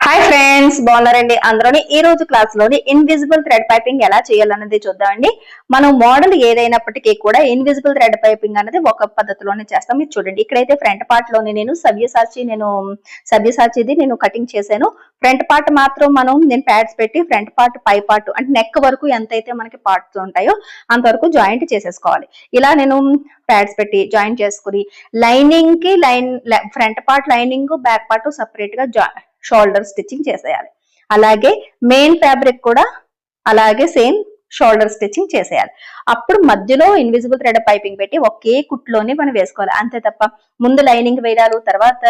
Hi friends బాగున్నారండి అందులోని ఈ రోజు క్లాస్లోని ఇన్విజిబుల్ థ్రెడ్ పైపింగ్ ఎలా చేయాలన్నది చూద్దామండి. మనం మోడల్ ఏదైనప్పటికీ కూడా ఇన్విజిబుల్ థ్రెడ్ పైపింగ్ అనేది ఒక పద్ధతిలోనే చేస్తాం. మీరు చూడండి ఇక్కడైతే ఫ్రంట్ పార్ట్లోని నేను సవ్యసాచి నేను సవ్యసాచిది నేను కటింగ్ చేశాను. ఫ్రంట్ పార్ట్ మాత్రం మనం నేను ప్యాడ్స్ పెట్టి ఫ్రంట్ పార్ట్ పై పార్ట్ అంటే నెక్ వరకు ఎంతైతే మనకి పార్ట్స్ ఉంటాయో అంతవరకు జాయింట్ చేసేసుకోవాలి. ఇలా నేను ప్యాడ్స్ పెట్టి జాయిన్ చేసుకుని లైనింగ్కి line front part lining back part సపరేట్గా జా షోల్డర్ స్టిచ్చింగ్ చేసేయాలి. అలాగే మెయిన్ ఫ్యాబ్రిక్ కూడా అలాగే సేమ్ షోల్డర్ స్టిచ్చింగ్ చేసేయాలి. అప్పుడు మధ్యలో ఇన్విజిబుల్ థ్రెడ్ పైపింగ్ పెట్టి ఒకే కుట్లోనే మనం వేసుకోవాలి. అంతే తప్ప ముందు లైనింగ్ వేయాలి తర్వాత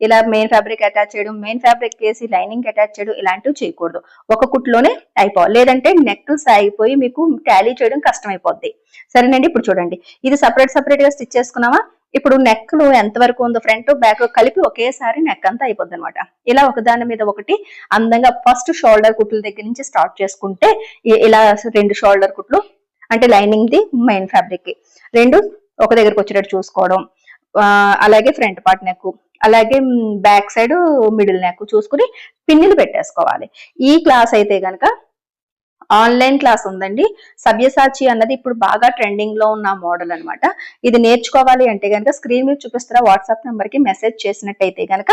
ఇలా మెయిన్ ఫ్యాబ్రిక్ అటాచ్ చేయడం మెయిన్ ఫ్యాబ్రిక్ వేసి లైనింగ్ అటాచ్ చేయడం ఇలాంటివి చేయకూడదు. ఒక కుట్లోనే అయిపోవాలి. లేదంటే నెక్ సాగిపోయి మీకు టాలీ చేయడం కష్టం అయిపోద్ది సరేనండి ఇప్పుడు చూడండి. ఇది సపరేట్ సపరేట్గా స్టిచ్ చేసుకున్నామా? ఇప్పుడు నెక్లో ఎంత వరకు ఉందో ఫ్రంట్ బ్యాక్ కలిపి ఒకేసారి నెక్ అంతా అయిపోద్ది అనమాట ఇలా ఒకదాని మీద ఒకటి అందంగా ఫస్ట్ షోల్డర్ కుట్ల దగ్గర నుంచి స్టార్ట్ చేసుకుంటే ఇలా రెండు షోల్డర్ కుట్లు అంటే లైనింగ్ ది మెయిన్ ఫ్యాబ్రిక్కి. రెండు ఒక దగ్గరకు వచ్చేటట్టు చూసుకోవడం అలాగే ఫ్రంట్ పార్ట్ నెక్ అలాగే బ్యాక్ సైడ్ మిడిల్ నెక్ చూసుకుని పిన్నులు పెట్టేసుకోవాలి. ఈ క్లాస్ అయితే గనక ఆన్లైన్ క్లాస్ ఉందండి. సభ్యసాచి అన్నది ఇప్పుడు బాగా ట్రెండింగ్లో ఉన్న మోడల్ అనమాట ఇది నేర్చుకోవాలి అంటే గనక స్క్రీన్ మీద చూపిస్తున్న వాట్సాప్ నెంబర్కి మెసేజ్ చేసినట్టయితే గనక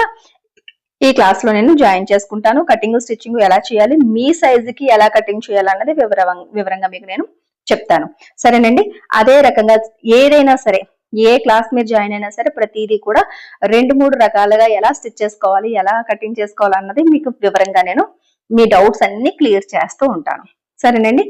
ఈ క్లాస్లో నేను జాయిన్ చేసుకుంటాను. కటింగ్ స్టిచ్చింగ్ ఎలా చేయాలి మీ సైజు కి ఎలా కటింగ్ చేయాలన్నది వివరం వివరంగా మీకు నేను చెప్తాను. సరేనండి? అదే రకంగా ఏదైనా సరే ఏ క్లాస్ మీరు జాయిన్ అయినా సరే ప్రతిదీ కూడా రెండు మూడు రకాలుగా ఎలా స్టిచ్ చేసుకోవాలి ఎలా కటింగ్ చేసుకోవాలి అన్నది మీకు వివరంగా నేను మీ డౌట్స్ అన్ని క్లియర్ చేస్తూ ఉంటాను. సరేనండి.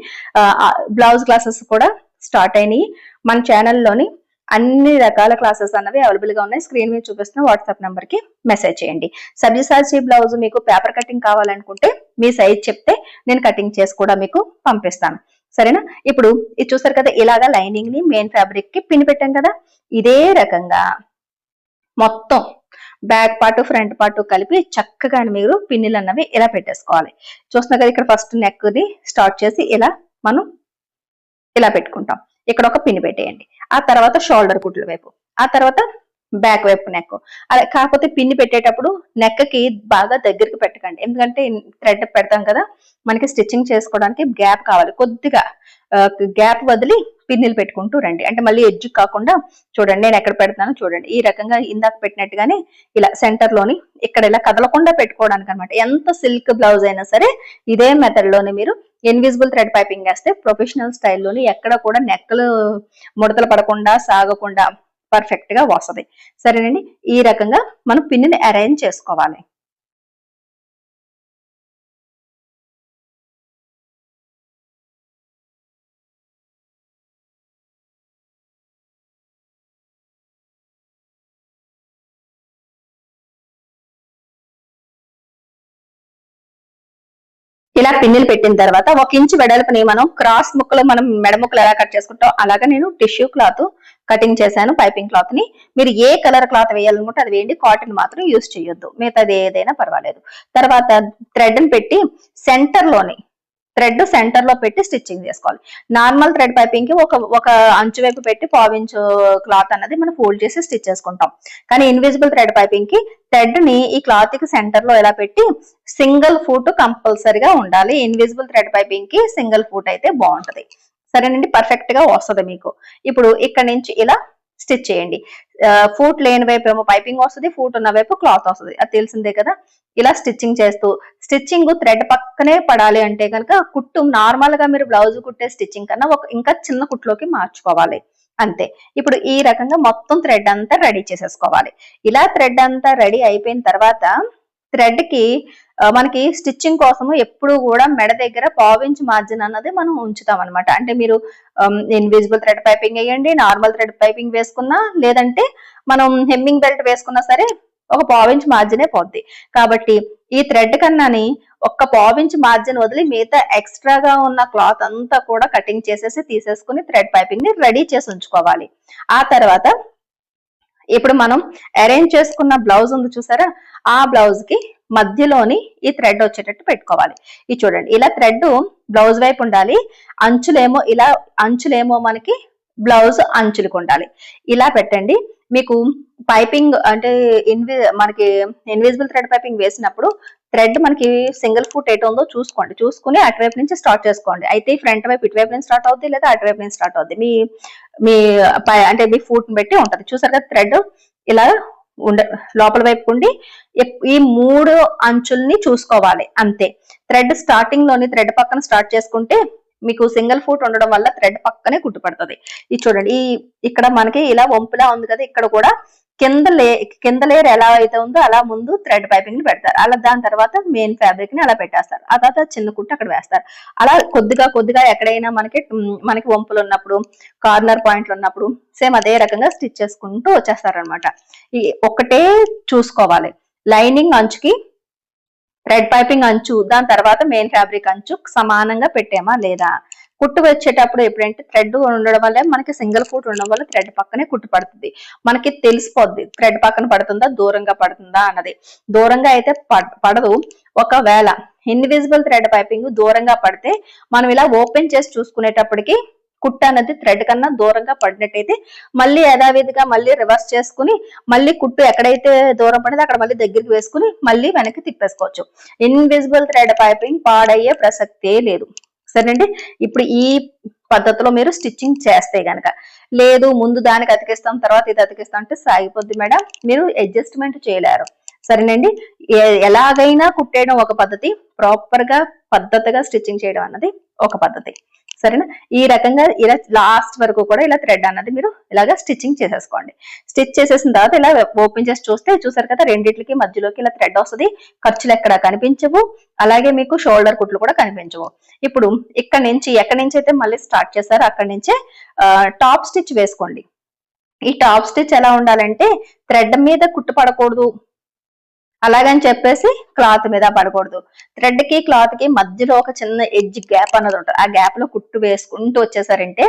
బ్లౌజ్ క్లాసెస్ కూడా స్టార్ట్ అయినాయి. మన ఛానల్లోని అన్ని రకాల క్లాసెస్ అన్నవి అవైలబుల్గా ఉన్నాయి. స్క్రీన్ మీద చూపిస్తున్న వాట్సాప్ నెంబర్కి మెసేజ్ చేయండి. సబ్జెసాచి బ్లౌజ్ మీకు పేపర్ కటింగ్ కావాలనుకుంటే మీ సైజ్ చెప్తే నేను కటింగ్ చేసి కూడా మీకు పంపిస్తాను. సరేనా? ఇప్పుడు ఇది చూసారు కదా ఇలాగా లైనింగ్ని మెయిన్ ఫ్యాబ్రిక్కి పిన్ పెట్టాం కదా ఇదే రకంగా మొత్తం బ్యాక్ పార్ట్ ఫ్రంట్ పార్ట్ కలిపి చక్కగా మీరు పిన్నులు అన్నవి ఇలా పెట్టేసుకోవాలి. చూస్తున్నా కదా ఇక్కడ ఫస్ట్ నెక్ ది స్టార్ట్ చేసి ఇలా మనం ఇలా పెట్టుకుంటాం. ఇక్కడ ఒక పిన్ పెట్టేయండి. ఆ తర్వాత షోల్డర్ కుట్ల వైపు. ఆ తర్వాత బ్యాక్ వైపు నెక్ అలా కాకపోతే పిన్ని పెట్టేటప్పుడు నెక్కకి బాగా దగ్గరికి పెట్టకండి. ఎందుకంటే థ్రెడ్ పెడతాం కదా మనకి స్టిచ్చింగ్ చేసుకోవడానికి గ్యాప్ కావాలి. కొద్దిగా గ్యాప్ వదిలి పిన్నులు పెట్టుకుంటూ రండి. అంటే మళ్ళీ ఎడ్జ్ కాకుండా చూడండి నేను ఎక్కడ పెడతానో చూడండి. ఈ రకంగా ఇందాక పెట్టినట్టుగానే ఇలా సెంటర్లోని ఇక్కడ ఇలా కదలకుండా పెట్టుకోవడానికి అనమాట ఎంత సిల్క్ బ్లౌజ్ అయినా సరే ఇదే మెథడ్లోనే మీరు ఇన్విజిబుల్ థ్రెడ్ పైపింగ్ వేస్తే ప్రొఫెషనల్ స్టైల్లోని ఎక్కడ కూడా నెక్కలు ముడతలు పడకుండా సాగకుండా పర్ఫెక్ట్గా వస్తుంది. సరేనండి? ఈ రకంగా మనం పిన్నిని అరేంజ్ చేసుకోవాలి. ఇలా పిన్నులు పెట్టిన తర్వాత ఒక ఇంచు వెడల్పుని మనం క్రాస్ ముక్కలు మనం మెడ ముక్కలు ఎలా కట్ చేసుకుంటాం అలాగే నేను టిష్యూ క్లాత్ కటింగ్ చేశాను పైపింగ్ క్లాత్ని. మీరు ఏ కలర్ క్లాత్ వేయాలనుకుంటే అది వేయండి కాటన్ మాత్రం యూజ్ చేయొద్దు. మిగతాది ఏదైనా పర్వాలేదు. తర్వాత థ్రెడ్ని పెట్టి సెంటర్లోని థ్రెడ్ సెంటర్లో పెట్టి స్టిచ్చింగ్ చేసుకోవాలి. నార్మల్ థ్రెడ్ పైపింగ్కి ఒక ఒక అంచు వైపు పెట్టి పావించు క్లాత్ అన్నది మనం ఫోల్డ్ చేసి స్టిచ్ చేసుకుంటాం. కానీ ఇన్విజిబుల్ థ్రెడ్ పైపింగ్కి థ్రెడ్ని ఈ క్లాత్కి సెంటర్లో ఎలా పెట్టి సింగిల్ ఫూట్ కంపల్సరిగా ఉండాలి. ఇన్విజిబుల్ థ్రెడ్ పైపింగ్కి సింగిల్ ఫూట్ అయితే బాగుంటది. సరేనండి? పర్ఫెక్ట్గా వస్తుంది మీకు. ఇప్పుడు ఇక్కడ నుంచి ఇలా స్టిచ్ చేయండి. ఫూట్ లేని వైపు ఏమో పైపింగ్ వస్తుంది ఫూట్ ఉన్న వైపు క్లాత్ వస్తుంది. అది తెలిసిందే కదా? ఇలా స్టిచ్చింగ్ చేస్తూ స్టిచ్చింగ్ థ్రెడ్ పక్కనే పడాలి అంటే కనుక కుట్టు నార్మల్గా మీరు బ్లౌజ్ కుట్టే స్టిచ్చింగ్ కన్నా ఒక ఇంకా చిన్న కుట్లోకి మార్చుకోవాలి. అంతే. ఇప్పుడు ఈ రకంగా మొత్తం థ్రెడ్ అంతా రెడీ చేసేసుకోవాలి. ఇలా థ్రెడ్ అంతా రెడీ అయిపోయిన తర్వాత థ్రెడ్కి మనకి స్టిచ్చింగ్ కోసము ఎప్పుడు కూడా మెడ దగ్గర పావించ్ మార్జిన్ అన్నది మనం ఉంచుతాం అనమాట అంటే మీరు ఇన్విజిబుల్ థ్రెడ్ పైపింగ్ వేయండి నార్మల్ థ్రెడ్ పైపింగ్ వేసుకున్నా లేదంటే మనం హెమ్మింగ్ బెల్ట్ వేసుకున్నా సరే ఒక పావించ్ మార్జినే పోద్ది. కాబట్టి ఈ థ్రెడ్ కన్నాని ఒక్క పావించ్ మార్జిన్ వదిలి మిగతా ఎక్స్ట్రాగా ఉన్న క్లాత్ అంతా కూడా కటింగ్ చేసేసి తీసేసుకుని థ్రెడ్ పైపింగ్ని రెడీ చేసి ఉంచుకోవాలి. ఆ తర్వాత ఇప్పుడు మనం అరేంజ్ చేసుకున్న బ్లౌజ్ ఉంది చూసారా? ఆ బ్లౌజ్కి మధ్యలోని ఈ థ్రెడ్ వచ్చేటట్టు పెట్టుకోవాలి. ఇది చూడండి ఇలా థ్రెడ్ బ్లౌజ్ వైపు ఉండాలి అంచులేమో ఇలా అంచులేమో మనకి బ్లౌజ్ అంచులకు ఉండాలి. ఇలా పెట్టండి మీకు పైపింగ్ అంటే ఇన్వి మనకి ఇన్విజిబుల్ థ్రెడ్ పైపింగ్ వేసినప్పుడు థ్రెడ్ మనకి సింగిల్ ఫుట్ ఎటు ఉందో చూసుకోండి. చూసుకుని అటువైపు నుంచి స్టార్ట్ చేసుకోండి. అయితే ఫ్రంట్ వైపు ఇటువైపు నుంచి స్టార్ట్ అవుద్ది లేదా అటువైపు నుంచి స్టార్ట్ అవుద్ది? మీ మీ పై అంటే మీ ఫుట్ బట్టి ఉంటుంది. చూసారు కదా థ్రెడ్ ఇలా ఉండ లోపల వైపు ఉండి ఈ మూడు అంచుల్ని చూసుకోవాలి. అంతే. థ్రెడ్ స్టార్టింగ్లోని థ్రెడ్ పక్కన స్టార్ట్ చేసుకుంటే మీకు సింగిల్ ఫుట్ ఉండడం వల్ల థ్రెడ్ పక్కనే కుట్టుపడుతుంది ఇది చూడండి ఈ ఇక్కడ మనకి ఇలా వంపులా ఉంది కదా ఇక్కడ కూడా కింద లే కింద లేయర్ ఎలా అయితే ఉందో అలా ముందు థ్రెడ్ పైపింగ్ని పెడతారు. అలా దాని తర్వాత మెయిన్ ఫ్యాబ్రిక్ని అలా పెట్టేస్తారు. ఆ తర్వాత చిన్న కుట్టు అక్కడ వేస్తారు. అలా కొద్దిగా కొద్దిగా ఎక్కడైనా మనకి మనకి వంపులు ఉన్నప్పుడు కార్నర్ పాయింట్లు ఉన్నప్పుడు సేమ్ అదే రకంగా స్టిచ్ చేసుకుంటూ వచ్చేస్తారు అనమాట ఈ ఒకటే చూసుకోవాలి. లైనింగ్ అంచుకి రెడ్ పైపింగ్ అంచు దాని తర్వాత మెయిన్ ఫ్యాబ్రిక్ అంచు సమానంగా పెట్టామా లేదా? కుట్టు వచ్చేటప్పుడు ఎప్పుడంటే థ్రెడ్ ఉండడం వల్ల మనకి సింగిల్ ఫుట్ ఉండడం వల్ల థ్రెడ్ పక్కనే కుట్టు పడుతుంది. మనకి తెలిసిపోద్ది థ్రెడ్ పక్కన పడుతుందా దూరంగా పడుతుందా అన్నది. దూరంగా అయితే పడ్- పడదు. ఒకవేళ ఇన్విజిబుల్ థ్రెడ్ పైపింగ్ దూరంగా పడితే మనం ఇలా ఓపెన్ చేసి చూసుకునేటప్పటికి కుట్ట అనేది థ్రెడ్ కన్నా దూరంగా పడినట్టయితే మళ్ళీ యథావిధిగా మళ్ళీ రివర్స్ చేసుకుని మళ్ళీ కుట్టు ఎక్కడైతే దూరం పడితే అక్కడ మళ్ళీ దగ్గరికి వేసుకుని మళ్ళీ వెనక్కి తిప్పేసుకోవచ్చు. ఇన్విజిబుల్ థ్రెడ్ పైపింగ్ పాడయ్యే ప్రసక్తే లేదు. సరేనండి? ఇప్పుడు ఈ పద్ధతిలో మీరు స్టిచ్చింగ్ చేస్తే గనక లేదు ముందు దానికి అతికిస్తాం తర్వాత ఇది అతికిస్తాం అంటే సాగిపోద్ది మేడం. మీరు అడ్జస్ట్మెంట్ చేయలేరు. సరేనండి? ఎలాగైనా కుట్టేయడం ఒక పద్ధతి ప్రాపర్గా పద్ధతిగా స్టిచ్చింగ్ చేయడం అన్నది ఒక పద్ధతి. సరేనా? ఈ రకంగా ఇలా లాస్ట్ వరకు కూడా ఇలా థ్రెడ్ అన్నది మీరు ఇలాగా స్టిచ్చింగ్ చేసేసుకోండి. స్టిచ్ చేసేసిన తర్వాత ఇలా ఓపెన్ చేసి చూస్తే చూసారు కదా రెండింటికి మధ్యలోకి ఇలా థ్రెడ్ వస్తుంది. ఖర్చులు ఎక్కడ కనిపించవు. అలాగే మీకు షోల్డర్ కుట్లు కూడా కనిపించవు. ఇప్పుడు ఇక్కడ నుంచి ఎక్కడి నుంచి అయితే మళ్ళీ స్టార్ట్ చేశారో అక్కడి నుంచే టాప్ స్టిచ్ వేసుకోండి. ఈ టాప్ స్టిచ్ ఎలా ఉండాలంటే థ్రెడ్ మీద కుట్టు పడకూడదు. అలాగని చెప్పేసి క్లాత్ మీద పడకూడదు. థ్రెడ్కి క్లాత్కి మధ్యలో ఒక చిన్న ఎడ్జ్ గ్యాప్ అన్నది ఉంటుంది. ఆ గ్యాప్లో కుట్టు వేసుకుంటూ వచ్చేసారంటే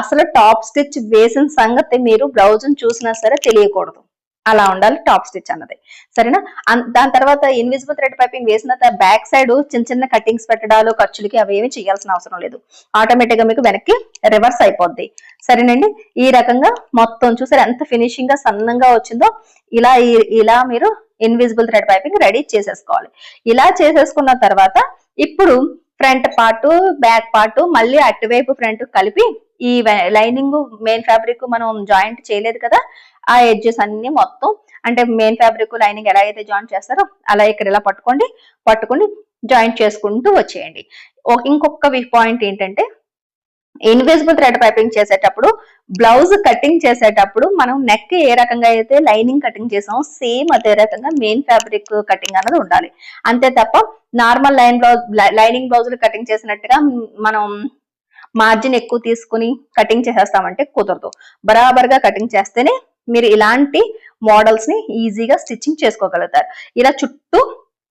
అసలు టాప్ స్టిచ్ వేసిన సంగతి మీరు బ్లౌజ్ చూసినా సరే తెలియకూడదు. అలా ఉండాలి టాప్ స్టిచ్ అన్నది. సరేనా? దాని తర్వాత ఇన్విజిబుల్ థ్రెడ్ పైపింగ్ వేసిన బ్యాక్ సైడ్ చిన్న చిన్న కటింగ్స్ పెట్టడాలు ఖర్చులకి అవి ఏమి చేయాల్సిన అవసరం లేదు. ఆటోమేటిక్గా మీకు వెనక్కి రివర్స్ అయిపోద్ది. సరేనండి? ఈ రకంగా మొత్తం చూసారు ఎంత ఫినిషింగ్గా సన్నంగా వచ్చిందో ఇలా ఇలా మీరు ఇన్విజిబుల్ థ్రెడ్ పైపింగ్ రెడీ చేసేసుకోవాలి. ఇలా చేసేసుకున్న తర్వాత ఇప్పుడు ఫ్రంట్ పార్ట్ బ్యాక్ పార్ట్ మళ్ళీ అటువైపు ఫ్రంట్ కలిపి ఈ లైనింగ్ మెయిన్ ఫ్యాబ్రిక్ మనం జాయింట్ చేయలేదు కదా ఆ ఎడ్జెస్ అన్ని మొత్తం అంటే మెయిన్ ఫ్యాబ్రిక్ లైనింగ్ ఎలా అయితే జాయింట్ చేస్తారో అలా ఇక్కడ ఇలా పట్టుకోండి పట్టుకొని జాయింట్ చేసుకుంటూ వచ్చేయండి. ఇంకొక పాయింట్ ఏంటంటే ఇన్విజిబుల్ థ్రెడ్ పైపింగ్ చేసేటప్పుడు బ్లౌజ్ కటింగ్ చేసేటప్పుడు మనం నెక్ ఏ రకంగా అయితే లైనింగ్ కటింగ్ చేసామో సేమ్ అదే రకంగా మెయిన్ ఫ్యాబ్రిక్ కటింగ్ అన్నది ఉండాలి. అంతే తప్ప నార్మల్ లైన్ బ్లౌజ్ లైనింగ్ బ్లౌజులు కటింగ్ చేసినట్టుగా మనం మార్జిన్ ఎక్కువ తీసుకుని కటింగ్ చేసేస్తామంటే కుదరదు. బరాబర్గా కటింగ్ చేస్తేనే మీరు ఇలాంటి మోడల్స్ని ఈజీగా స్టిచ్చింగ్ చేసుకోగలుగుతారు. ఇలా చుట్టూ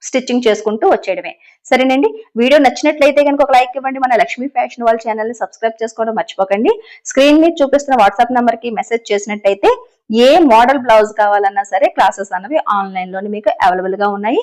స్టిచ్చింగ్ చేసుకుంటూ వచ్చేయడమే. సరేనండి? వీడియో నచ్చినట్లయితే కనుక ఒక లైక్ ఇవ్వండి. మన లక్ష్మీ ఫ్యాషన్ వాళ్ళ ఛానల్ని సబ్స్క్రైబ్ చేసుకోవడం మర్చిపోకండి. స్క్రీన్ మీద చూపిస్తున్న వాట్సాప్ నంబర్కి మెసేజ్ చేసినట్టయితే ఏ మోడల్ బ్లౌజ్ కావాలన్నా సరే క్లాసెస్ అన్నవి ఆన్లైన్లోనే మీకు అవైలబుల్గా ఉన్నాయి.